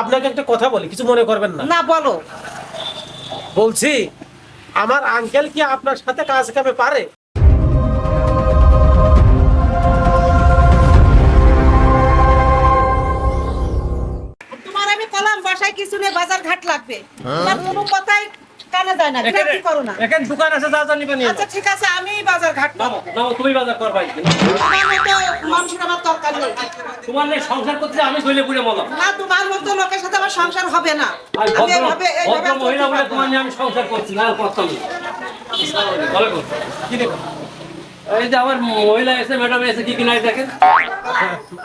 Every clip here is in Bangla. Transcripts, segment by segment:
আপনাকে একটা কথা বলি কিছু মনে করবেন না। না বলো। বলছি আমার আঙ্কেল কি আপনার সাথে কাজ কামে পারে? তোমার আমি কলাম বাসায় কিছু নেই বাজার ঘাট লাগবে। তোমার কোনো কথাই কানে যায় না এখানে করো না। এখানে দোকান আছে যা জানিবে নিয়ে আচ্ছা ঠিক আছে আমি বাজার ঘাট নাও করব। তুমি বাজার কর ভাই তোমার মতো মানুষের আমার দরকার নেই। তোমার নিয়ে সংসার করতে আমি শৈলে পুড়ে মলা না তোমার মতো লোকের সাথে আমার সংসার হবে না। আমি ভদ্র এইভাবে এইভাবে মহিলা বলে তোমার নিয়ে আমি সংসার করছি না করতাম ভালো করো। কি নেবেন? এই যে আমার মহিলা এসে ম্যাডাম এসে কি কিনাই দেখেন?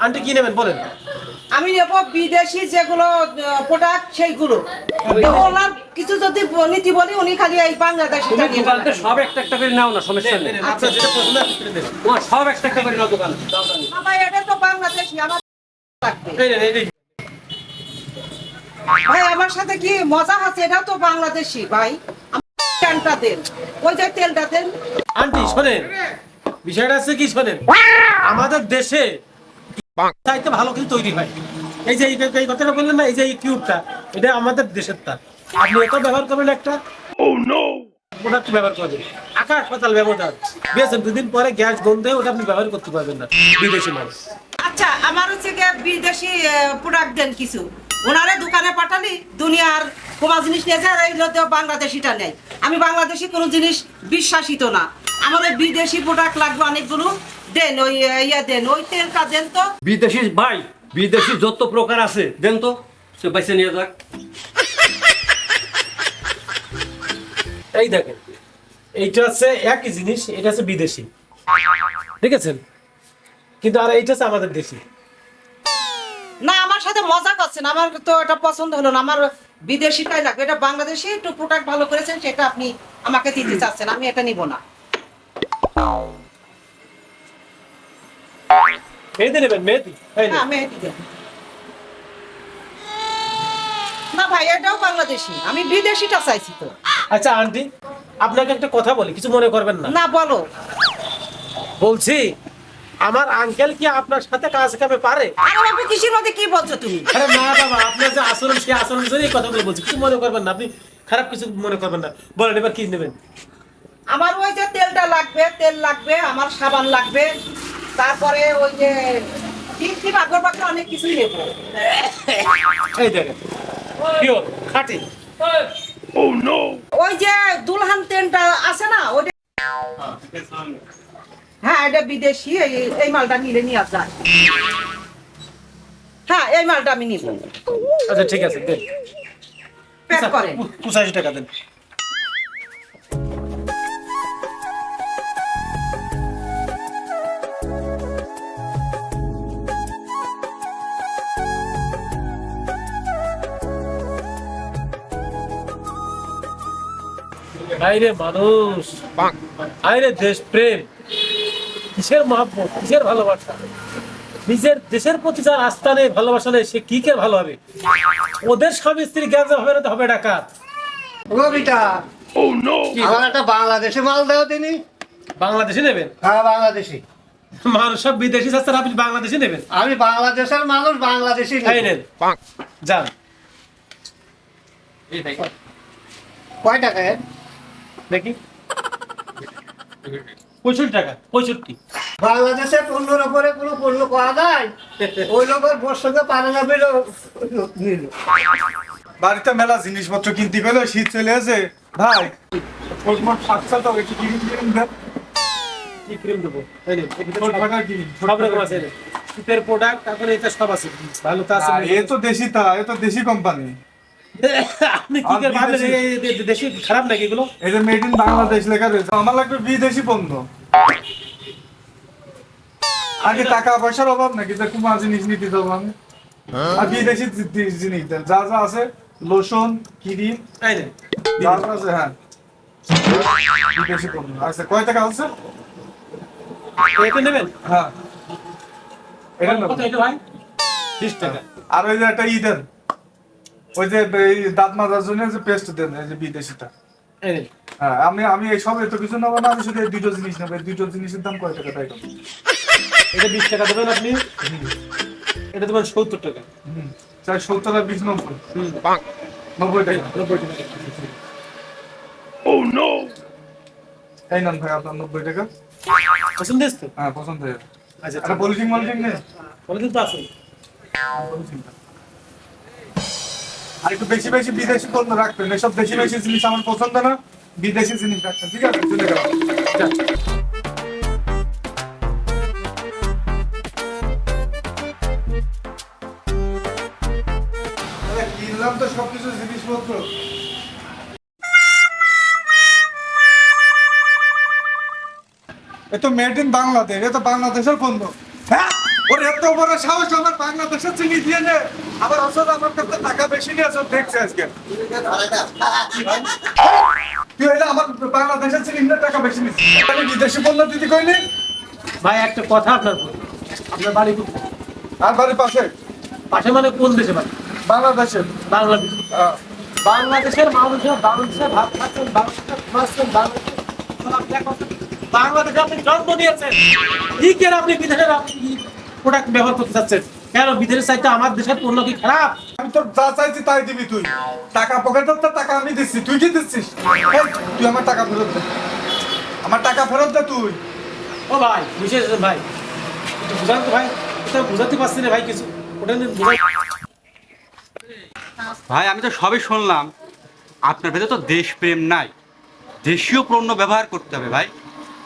আন্টি কি নেবেন বলেন। আমি নেব বিদেশি যেগুলো প্রোডাক্ট সেইগুলো। ওনার কিছু যদি নীতি বলি উনি খালি এই বাংলাদেশি সব একটা একটা করে নাও না সমস্যা নেই। তোমার সব একটা একটা করে নাও দোকান। বাবা এটা তো বাংলাদেশি আমার লাগবে। এই নেন, এই নেন। ভাই আমার সাথে কি মজা আছে? এটাও তো বাংলাদেশি ভাই। আমার তেলটা দেন। ওই যে তেলটা দেন। আন্টি শোনেন। বিষয়টা হচ্ছে কি শোনেন। আমাদের দেশে চাইতে ভালো কিছু তৈরি হয়। এই যে এই- কথাটা বললেন না এই যে এই কিউবটা এটা আমাদের দেশের তার। আপনি এটা ব্যবহার করবেন একটা প্রোডাক্ট ব্যবহার করবেন। আকাশ পাতাল ব্যবধান। বুঝেছেন দুদিন পরে গ্যাস গন্ধে ওটা আপনি ব্যবহার করতে পারবেন না বিদেশি মাল। আচ্ছা আমার হচ্ছে গিয়ে বিদেশি প্রোডাক্ট দেন কিছু। ওনারে দোকানে পাঠালি দুনিয়ার কোমা জিনিস নিয়ে যায় এই লোক বাংলাদেশিটা নেই আমি বাংলাদেশি কোনো জিনিস বিশ্বাসিত না। আমার ওই বিদেশি প্রোডাক্ট লাগবে অনেকগুলো। দেন ওই ইয়ে দেন ওই তেলটা দেন তো। বিদেশি ভাই বিদেশি যত প্রকার আছে দেন তো। সে পয়সা নিয়ে যাক। এই দেখেন এইটা হচ্ছে একই জিনিস এটা হচ্ছে বিদেশি। ঠিক আছে? কিন্তু আর এইটা হচ্ছে আমাদের দেশি। না আমার সাথে মজা করছেন আমার তো এটা পছন্দ হলো না আমার বিদেশিটাই লাগবে। এটা বাংলাদেশি একটু প্রোডাক্ট ভালো করেছেন সেটা আপনি আমাকে দিতে চাচ্ছেন আমি এটা নিব না। মেহেদি নেবেন মেহেদি? হ্যাঁ মেহেদি। না ভাই এটাও বাংলাদেশি। আমি বিদেশিটা চাইছি তো। আচ্ছা আন্টি আপনাকে একটা কথা বলি কিছু মনে করবেন না। না বলো। বলছি আমার আঙ্কেল কি আপনার সাথে কাজ কামে পারে? আরে কিসের মধ্যে কি বলছো তুমি? আরে না বাবা আপনার যে আচরণ সেই আচরণ জন্য এই কথাগুলো বলছি। কিছু মনে করবেন না আপনি খারাপ কিছু মনে করবেন না। বলেন এবার কি নেবেন? আমার ওই যে তেলটা লাগবে তেল লাগবে আমার সাবান লাগবে। তারপরে ওই যে টিপ টিপ আগরবাতি অনেক কিছুই নেব। এই দেখেন পিওর খাঁটি। ওই যে দুলহান তেলটা আছে না ওটা হ্যাঁ এটা বিদেশি এই মালটা নিলে নিয়ে যায় হ্যাঁ এই মালটা আমি নিব। আচ্ছা ঠিক আছে দেন। প্যাক করেন। পঁচাশি টাকা দেন। আইরে মানুষ। আইরে দেশ প্রেম কিসের মহাব্বত কিসের ভালোবাসা? নিজের দেশের প্রতি যার আস্থা নেই ভালোবাসা নেই সে কি কে ভালো হবে ওদের স্বামী স্ত্রী জ্ঞান হবে না তো হবে ডাকাত রবিটা। আমার একটা বাংলাদেশি মাল দাও তিনি? বাংলাদেশে নেবেন? হ্যাঁ বাংলাদেশি। মানুষ সব বিদেশি যাচ্ছেন আপনি বাংলাদেশে নেবেন? আমি বাংলাদেশের মানুষ বাংলাদেশি নেন। যান। কয় টাকা এর? দেখি। পঁয়ষট্টি টাকা পঁয়ষট্টি। বাংলাদেশে পণ্যের উপরে কোনো পণ্য পাওয়া যায়? ওই লোকের বোর সঙ্গে পারে না বেরো নিল। বাড়িতে মেলা জিনিসপত্র কিনতে গেলে শীত চলে এসে ভাই। শীতের প্রোডাক্ট তারপরে এটা সব আছে। ভালো তো আছে। এ তো দেশি তা এ তো দেশি কোম্পানি আপনি কি করে ভাবলেন বিদেশি? এই- এই- এই দেশি খারাপ নাকি এগুলো? এই যে মেড ইন বাংলাদেশ লেখা রয়েছে। আমার লাগবে বিদেশি পণ্য। আগে টাকা পয়সার অভাব নাকি? যে কুমার জিনিস নিতে দেবো আমি আর বিদেশি জি- জি- জিনিস যা যা আছে লোশন ক্রিম তাই যা। যা আছে হ্যাঁ। বিদেশি পণ্য। আচ্ছা কয় টাকা আছে এটা নেবেন? হ্যাঁ। এটা নেব। কত এটা ভাই? বিশ টাকা। আর ওই যে একটা ই দেন ওই যে এই দাঁত মাজার জন্য যে পেস্ট দেন এই যে বিদেশিটা। এই হ্যাঁ আমি আমি এই সব এত কিছু নেব না আমি শুধু এই দুটো জিনিস নেব এই দুটো জিনিসের দাম কয় টাকা তাই কম? এটা বিশ টাকা দেবেন আপনি? এটা দেবেন সত্তর টাকা। হুম চার সত্তর আর বিশ নব্বই। নব্বই টাকা। নব্বই টাকা। এই নেন ভাই আপনার নব্বই টাকা। পছন্দ হয়েছে হ্যাঁ পছন্দ হয়ে আচ্ছা একটা পলিথিন মলিথিন নেই? কোনোদিন তো আছে আর একটু বেশি বেশি বিদেশি পণ্য রাখবেন। এসব বেশি বেশি জিনিস আমার পছন্দ না, বিদেশি জিনিস রাখবেন। ঠিক আছে, চলে ইন বাংলাদেশ, এ বাংলাদেশের পণ্য। হ্যাঁ? ওর এত বড় সাহস আমার বাংলাদেশের চিনি দিয়ে আবার আসলে আমার কাছে টাকা বেশি নিয়ে আসো দেখছে আজকে। তুই হইলে আমার বাংলাদেশের চিনি নিয়ে টাকা বেশি নিচ্ছিস আমি বিদেশি পণ্য দিদি কইলি ভাই একটা কথা আপনার। আপনার বাড়ি কোথায়? আর বাড়ির পাশে? পাশে মানে কোন দেশে বাড়ি বাংলাদেশের বাংলাদেশ। বাংলাদেশের মানুষের বাংলাদেশে ভাত খাচ্ছেন বাংলাদেশে ঘুমাচ্ছেন বাংলাদেশে বাংলাদেশে আপনি জন্ম নিয়েছেন কি কেন আপনি বিদেশের আপনি প্রোডাক্ট ব্যবহার করতে চাচ্ছেন? কেন বিদেশের চাইতে আমার দেশের পণ্য কি খারাপ? আমি তো যা চাইছি তাই দিবি তুই। টাকা পকেটের তো টাকা আমি দিচ্ছি। তুই কি দিচ্ছিস? তুই আমার টাকা ফেরত দে। আমার টাকা ফেরত দে তুই। ও ভাই বিশেষ ভাই? বুঝান তো ভাই। এটা বুঝাতে পারছি না ভাই কিছু। ওটা নিয়ে বুঝাই ভাই আমি তো সবই শুনলাম। আপনার ভেতরে তো দেশপ্রেম নাই। দেশীয় পণ্য ব্যবহার করতে হবে ভাই।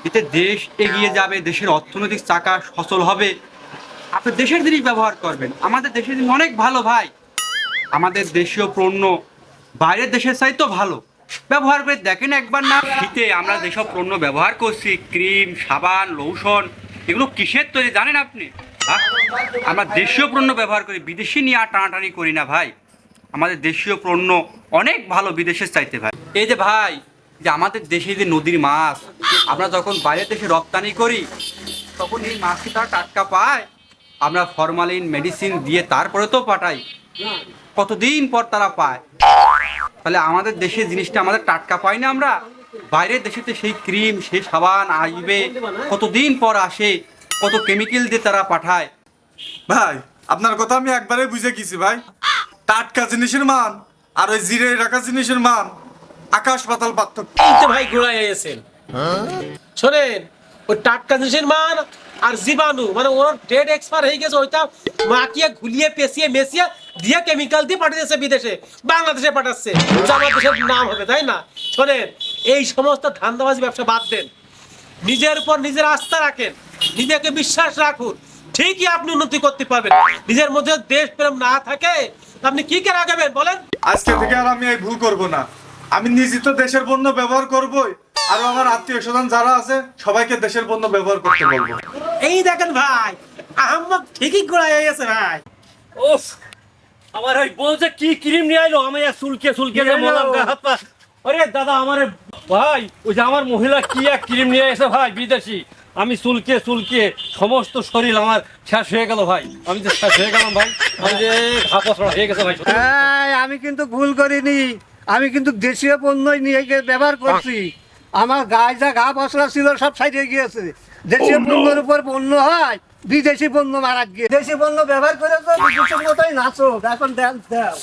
এতে দেশ এগিয়ে যাবে দেশের অর্থনৈতিক চাকা সচল হবে। আপনি দেশের জিনিস ব্যবহার করবেন। আমাদের দেশের জিনিস অনেক ভালো ভাই। আমাদের দেশীয় পণ্য বাইরের দেশের চাইতেও ভালো। ব্যবহার করে দেখেন একবার না। শীতে আমরা যেসব পণ্য ব্যবহার করছি ক্রিম সাবান লোশন এগুলো কিসের তৈরি জানেন আপনি? হ্যাঁ? আমরা দেশীয় পণ্য ব্যবহার করি বিদেশি নিয়ে আর টানাটানি করি না ভাই। আমাদের দেশীয় পণ্য অনেক ভালো বিদেশের চাইতে ভাই। এই যে ভাই যে আমাদের দেশে যে নদীর মাছ আমরা যখন বাইরের দেশে রপ্তানি করি তখন এই মাছটি তারা টাটকা পায়। আমরা ফরমালিন মেডিসিন দিয়ে তারপরে তো পাঠাই। কতদিন পর তারা পায়? তাহলে আমাদের দেশে জিনিসটা আমাদের টাটকা পাই না আমরা? বাইরের দেশেতে সেই ক্রিম সেই সাবান আসবে। কতদিন পর আসে? কত কেমিক্যাল দিয়ে তারা পাঠায়? ভাই আপনার কথা আমি একবারে বুঝে গেছি ভাই। টাটকা জিনিসের মান আর ওই জিরে রাখা জিনিসের মান আকাশ পাতাল পার্থক্য। ভাই গোড়ায় এসেছেন। শোনেন ওই টাটকা জিনিসের মান আর জীবাণু মানে ওর ডেট এক্সপায়ার হয়ে গেছে, ওইটা মাখিয়ে, ঘুলিয়ে, পেঁচিয়ে মেশিয়ে দিয়ে কেমিক্যাল দিয়ে পাঠিয়েছে বিদেশে, বাংলাদেশে পাঠাচ্ছে। যা আমার দেশের নাম হবে, তাই না? শোনেন, এই সমস্ত ধান্দাবাজি ব্যবসা বাদ দেন। নিজের উপর নিজের আস্থা রাখেন। নিজেকে বিশ্বাস রাখুন। ঠিকই আপনি উন্নতি করতে পারবেন। নিজের মধ্যে দেশ প্রেম না থাকে, আপনি কি করে আগাবেন বলেন? আজকে থেকে আর আমি এই ভুল করব না। আমি নিজে তো দেশের পণ্য ব্যবহার করবই। আর আমার আত্মীয় স্বজন যারা আছে সবাইকে দেশের পণ্য ব্যবহার করতে বলব। এই দেখেন ভাই আহম্মদ ঠিকই গোড়ায় গেছে ভাই। ওফ আমার ওই বউ যে কি ক্রিম নিয়ে আইলো আমি আর চুলকে চুলকে যে মলাম গা হাত পা। আরে দাদা আমার ভাই ওই যে আমার মহিলা কি এক ক্রিম নিয়ে এসে ভাই বিদেশি। আমি চুলকে চুলকে সমস্ত শরীর আমার শেষ হয়ে গেল ভাই। আমি যে শেষ হয়ে গেলাম ভাই আমি যে হয়ে গেছে ভাই। আমি কিন্তু ভুল করিনি। আমি কিন্তু দেশীয় পণ্যই নিয়ে গিয়ে ব্যবহার করছি। আমার গায়ে যা গা পশলা ছিল সব সাইডে গিয়েছে দেশীয় পণ্যের উপর পণ্য হয় বিদেশি পণ্য মারা গিয়ে দেশি পণ্য ব্যবহার করে তো বিদেশের মতোই নাচো এখন ড্যান্স দাও